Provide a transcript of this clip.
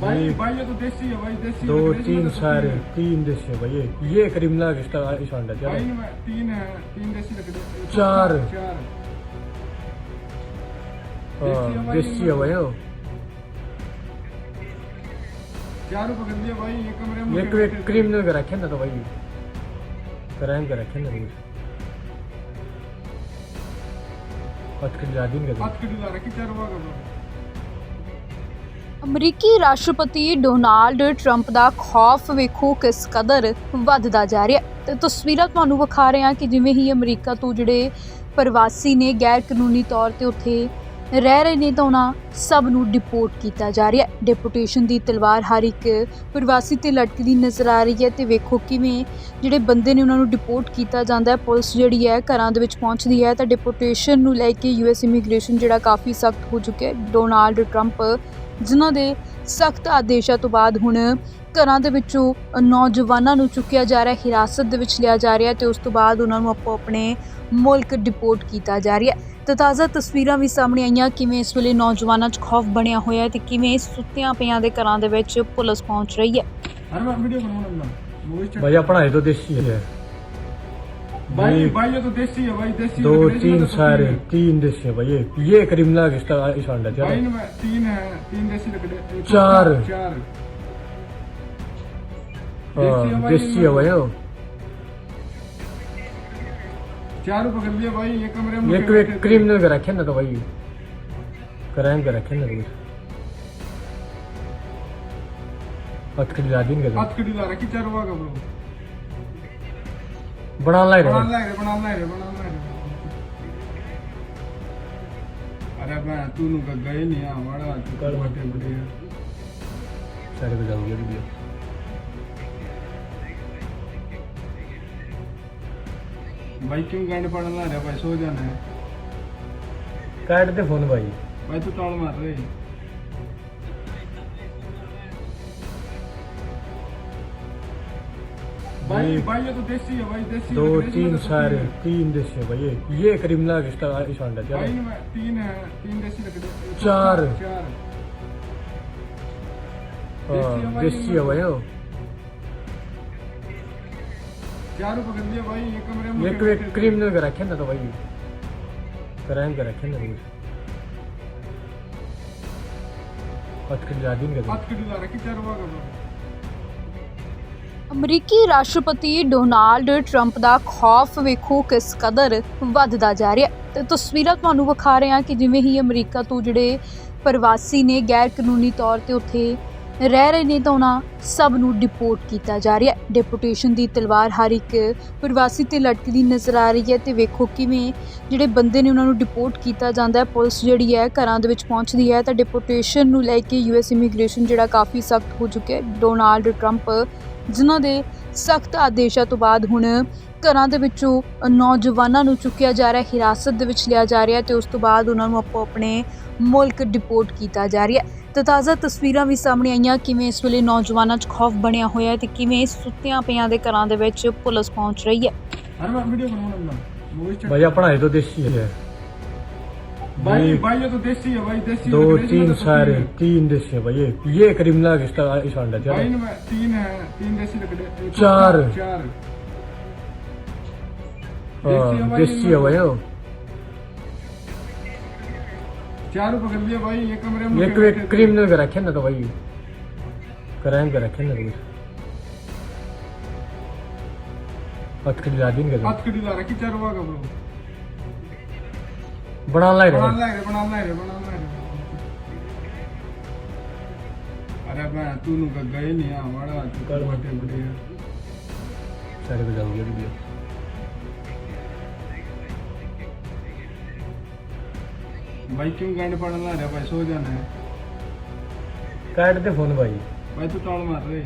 तो दो तीन सारे तीन देसी है भाई ये ये करीब लाख इसका इस अंडा क्या? तीन है तीन देसी चार। हाँ, देसी है भाई चारों भाई ये कमरे में तो एक क्रिमिनल का रखे ना तो भाई। क्राइम कर रखे ना भाई। अटकड़ी जादी तो। में अटकड़ी जा रखी चार का ਅਮਰੀਕੀ ਰਾਸ਼ਟਰਪਤੀ ਡੋਨਾਲਡ ਟਰੰਪ ਦਾ ਖੌਫ ਵੇਖੋ ਕਿਸ ਕਦਰ ਵੱਧਦਾ ਜਾ ਰਿਹਾ ਹੈ। ਤੇ ਤਸਵੀਰਾਂ ਤੁਹਾਨੂੰ ਵਿਖਾ ਰਹੇ ਹਾਂ ਕਿ ਜਿਵੇਂ ਹੀ ਅਮਰੀਕਾ ਤੋਂ ਜਿਹੜੇ ਪ੍ਰਵਾਸੀ ਨੇ ਗੈਰ ਕਾਨੂੰਨੀ ਤੌਰ ਤੇ ਉੱਥੇ ਰਹਿ ਰਹੇ ਨੇ ਤਾਂ ਉਹਨਾਂ ਸਭ ਨੂੰ ਡਿਪੋਰਟ ਕੀਤਾ ਜਾ ਰਿਹਾ ਹੈ। ਡਿਪੋਰਟੇਸ਼ਨ ਦੀ ਤਲਵਾਰ ਹਰ ਇੱਕ ਪ੍ਰਵਾਸੀ ਤੇ ਲਟਕਦੀ ਨਜ਼ਰ ਆ ਰਹੀ ਹੈ ਤੇ ਵੇਖੋ ਕਿਵੇਂ ਜਿਹੜੇ ਬੰਦੇ ਨੇ ਉਹਨਾਂ ਨੂੰ ਡਿਪੋਰਟ ਕੀਤਾ ਜਾਂਦਾ ਹੈ। ਪੁਲਿਸ ਜਿਹੜੀ ਹੈ ਘਰਾਂ ਦੇ ਵਿੱਚ ਪਹੁੰਚਦੀ ਹੈ ਤਾਂ ਡਿਪੋਰਟੇਸ਼ਨ ਨੂੰ ਲੈ ਕੇ ਯੂਐਸ ਇਮੀਗ੍ਰੇਸ਼ਨ ਜਿਹੜਾ ਕਾਫੀ ਸਖਤ ਹੋ ਚੁੱਕਿਆ ਹੈ। ਡੋਨਾਲਡ ਟਰੰਪ ਜਿਨ੍ਹਾਂ ਦੇ ਸਖਤ ਆਦੇਸ਼ਾਂ ਤੋਂ ਬਾਅਦ ਹੁਣ ਘਰਾਂ ਦੇ ਵਿੱਚੋਂ ਨੌਜਵਾਨਾਂ ਨੂੰ ਚੁੱਕਿਆ ਜਾ ਰਿਹਾ ਹਿਰਾਸਤ ਦੇ ਵਿੱਚ ਲਿਆ ਜਾ ਰਿਹਾ ਤੇ ਉਸ ਤੋਂ ਬਾਅਦ ਉਹਨਾਂ ਨੂੰ ਆਪੋ ਆਪਣੇ ਮੁਲਕ ਡਿਪੋਰਟ ਕੀਤਾ ਜਾ ਰਿਹਾ ਤੇ ਤਾਜ਼ਾ ਤਸਵੀਰਾਂ ਵੀ ਸਾਹਮਣੇ ਆਈਆਂ ਕਿਵੇਂ ਇਸ ਵੇਲੇ ਨੌਜਵਾਨਾਂ 'ਚ ਖੌਫ ਬਣਿਆ ਹੋਇਆ ਹੈ ਤੇ ਕਿਵੇਂ ਸੁੱਤਿਆਂ ਪਿਆਂ ਦੇ ਘਰਾਂ ਦੇ ਵਿੱਚ ਪੁਲਿਸ ਪਹੁੰਚ ਰਹੀ ਹੈ। ਹਰ ਆਪਣਾ ਇਹ ਤਾਂ ਦੇਸ਼ੀ ਹੈ। भाई भाई ये तो देसी है भाई देसी दो तीन तो सारे तीन देशी है भाई ये क्रिमिनल रिश्ता इशांडा भाई चलो। इनमें तीन है तीन देसी लकड़ी चार। चार। हाँ, देशी है भाई। चारों पकड़ लिया भाई ये कमरे में मुझे एक क्रिमिनल का रखे ना तो भाई। क्राइम का रखे ना कुछ दिन का हथ ला रखी चार वागा बरो बना ला बना रहे ला रे बना ला रे बना ला रे अरे मैं तू नु का गए नहीं आ वाड़ा तू कल बटे बटे सारे को जाओगे वीडियो भाई क्यों गांड पड़न ला रे भाई सो जाना है काट दे फोन भाई भाई तू टॉल मार रही भाई भाई ये तो देसी है भाई देसी दो तीन तो सारे तीन देशी है भाई ये ये क्रिमिनल रिश्ता इशांडा भाई चलो तीन है तीन देसी लकड़ी चार। चार। हाँ, देशी है भाई। चारों पकड़ लिया भाई ये कमरे में ये एक क्रिमिनल का रखे ना तो भाई क्राइम का रखे ना कुछ दिन का हथ कड़ी ला रखी चार बरो ਅਮਰੀਕੀ ਰਾਸ਼ਟਰਪਤੀ ਡੋਨਾਲਡ ਟਰੰਪ ਦਾ ਖੌਫ ਵੇਖੋ ਕਿਸ ਕਦਰ ਵੱਧਦਾ ਜਾ ਰਿਹਾ ਹੈ। ਤੇ ਤਸਵੀਰਾਂ ਤੁਹਾਨੂੰ ਵਿਖਾ ਰਹੇ ਹਾਂ ਕਿ ਜਿਵੇਂ ਹੀ ਅਮਰੀਕਾ ਤੋਂ ਜਿਹੜੇ ਪ੍ਰਵਾਸੀ ਨੇ ਗੈਰ ਕਾਨੂੰਨੀ ਤੌਰ ਤੇ ਉੱਥੇ ਰਹਿ ਰਹੇ ਨੇ ਤਾਂ ਉਹਨਾਂ ਸਭ ਨੂੰ ਡਿਪੋਰਟ ਕੀਤਾ ਜਾ ਰਿਹਾ ਹੈ। ਡਿਪੋਰਟੇਸ਼ਨ ਦੀ ਤਲਵਾਰ ਹਰ ਇੱਕ ਪ੍ਰਵਾਸੀ ਤੇ ਲਟਕਦੀ ਨਜ਼ਰ ਆ ਰਹੀ ਹੈ ਤੇ ਵੇਖੋ ਕਿਵੇਂ ਜਿਹੜੇ ਬੰਦੇ ਨੇ ਉਹਨਾਂ ਨੂੰ ਡਿਪੋਰਟ ਕੀਤਾ ਜਾਂਦਾ ਹੈ। ਪੁਲਿਸ ਜਿਹੜੀ ਹੈ ਘਰਾਂ ਦੇ ਵਿੱਚ ਪਹੁੰਚਦੀ ਹੈ ਤਾਂ ਡਿਪੋਰਟੇਸ਼ਨ ਨੂੰ ਲੈ ਕੇ ਯੂਐਸ ਇਮੀਗ੍ਰੇਸ਼ਨ ਜਿਹੜਾ ਕਾਫੀ ਸਖਤ ਹੋ ਚੁੱਕਿਆ ਹੈ। ਡੋਨਾਲਡ ਟਰੰਪ ਜਿਨ੍ਹਾਂ ਦੇ ਸਖਤ ਆਦੇਸ਼ਾਂ ਤੋਂ ਬਾਅਦ ਹੁਣ ਘਰਾਂ ਦੇ ਵਿੱਚੋਂ ਨੌਜਵਾਨਾਂ ਨੂੰ ਚੁੱਕਿਆ ਜਾ ਰਿਹਾ ਹਿਰਾਸਤ ਦੇ ਵਿੱਚ ਲਿਆ ਜਾ ਰਿਹਾ ਤੇ ਉਸ ਤੋਂ ਬਾਅਦ ਉਹਨਾਂ ਨੂੰ ਆਪੋ ਆਪਣੇ ਮੁਲਕ ਡਿਪੋਰਟ ਕੀਤਾ ਜਾ ਰਿਹਾ ਤੇ ਤਾਜ਼ਾ ਤਸਵੀਰਾਂ ਵੀ ਸਾਹਮਣੇ ਆਈਆਂ ਕਿਵੇਂ ਇਸ ਵੇਲੇ ਨੌਜਵਾਨਾਂ 'ਚ ਖੌਫ ਬਣਿਆ ਹੋਇਆ ਹੈ ਤੇ ਕਿਵੇਂ ਸੁੱਤਿਆਂ ਪਿਆਂ ਦੇ ਘਰਾਂ ਦੇ ਵਿੱਚ ਪੁਲਿਸ ਪਹੁੰਚ ਰਹੀ ਹੈ। ਭਾਈ ਆਪਣਾ ਇਹ ਤਾਂ ਦੇਸੀ ਹੈ। भाई भाई ये तो देसी है भाई देसी दो तीन तो सारे तीन देशी है भाई ये ये क्रिमिनल रिश्ता इशांडा भाई चलो। इनमें तीन है तीन देसी लकड़ी चार। चार। हाँ, देशी है भाई वो। चारों पकड़ लिया भाई ये कमरे में ये क्रिमिनल का रखे ना तो भाई। क्राइम का रखे ना कुछ दिन का हथ कड़ी ला रखी चार वागा बरो बना ला बना रहे ला रे बना ला रे बना ला रे अरे मैं तू नु का गए नहीं आ वाड़ा तू कल बटे बटे सारे को जाओगे वीडियो भाई क्यों गांड पड़न ला रे भाई सो जाना है काट दे फोन भाई भाई तू टॉल मार रही